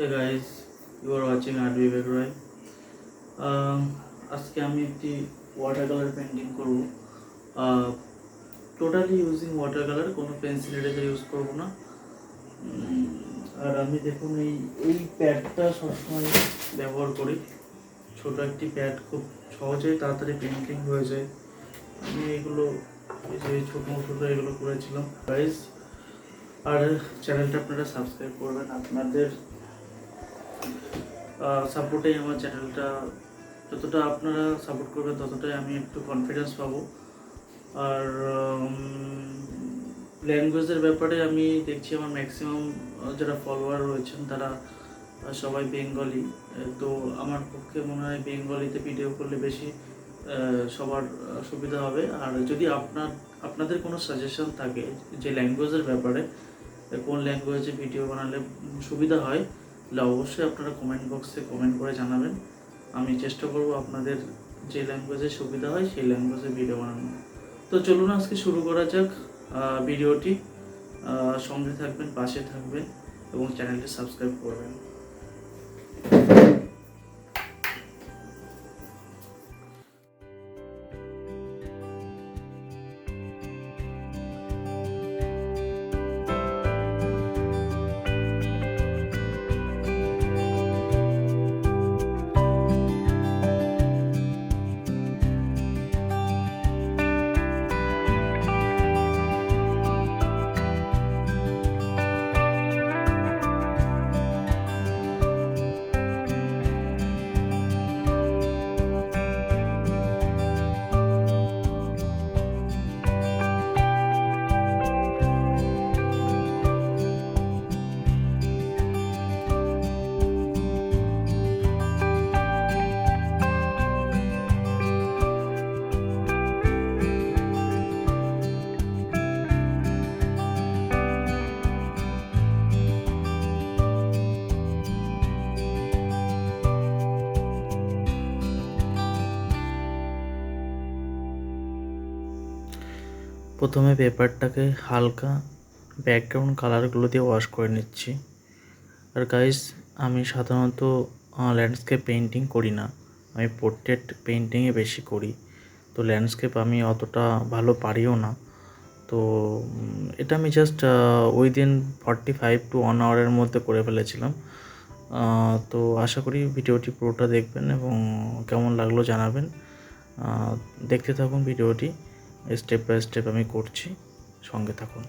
Hey guys, you are watching Art Vivek Roy. Um, আজকে আমি একটি ওয়াটার কালার পেন্টিং করব। টোটালি ইউজিং ওয়াটার কালার কোনো pencil eraser use করব না। আর আমি দেখুন এই এই প্যাডটা সবসময় ব্যবহার করি। ছোট একটি প্যাড খুব সহজেই তাড়াতাড়ি পেন্টিং হয়ে যায়। আমি এগুলো যে ছোটো ছোটো এগুলো করেছিলাম। গাইজ আর চ্যানেলটা আপনারা সাবস্ক্রাইব করবেন। আপনাদের সাপোর্টেই আমার চ্যানেলটা যতটা আপনারা সাপোর্ট করবেন, ততটাই আমি একটু কনফিডেন্স পাবো। আর ল্যাঙ্গুয়েজের ব্যাপারে আমি দেখছি আমার ম্যাক্সিমাম যারা ফলোয়ার রয়েছেন, তারা সবাই বেঙ্গলি তো আমার পক্ষে মনে হয় বেঙ্গলিতে ভিডিও করলে বেশি সবার সুবিধা হবে। আর যদি আপনার, আপনাদের কোনো সাজেশন থাকে যে ল্যাঙ্গুয়েজের ব্যাপারে, কোন ল্যাঙ্গুয়েজে ভিডিও বানালে সুবিধা হয় তাহলে অবশ্যই আপনারা কমেন্ট বক্সে কমেন্ট করে জানাবেন। আমি চেষ্টা করব আপনাদের যে ল্যাঙ্গুয়েজে সুবিধা হয় সেই ল্যাঙ্গুয়েজে ভিডিও বানানো তো চলুন আজকে শুরু করা যাক ভিডিওটি সঙ্গে থাকবেন, পাশে থাকবেন এবং চ্যানেলটি সাবস্ক্রাইব করবেন। প্রথমে পেপারটাকে হালকা ব্যাকগ্রাউন্ড কালারগুলো দিয়ে ওয়াশ করে নিচ্ছি। আর গাইস আমি সাধারণত ল্যান্ডস্কেপ পেন্টিং করি না। আমি পোর্ট্রেট পেন্টিংয়ে বেশি করি। তো ল্যান্ডস্কেপ আমি অতটা ভালো পারিও না। তো এটা আমি জাস্ট ওই দিন ফর্টি ফাইভ টু ওয়ান আওয়ারের মধ্যে করে ফেলেছিলাম। তো আশা করি ভিডিওটি পুরোটা দেখবেন এবং কেমন লাগল জানাবেন। দেখতে থাকুন ভিডিওটি। স্টেপ বাই স্টেপ আমি করছি। সঙ্গে থাকুন।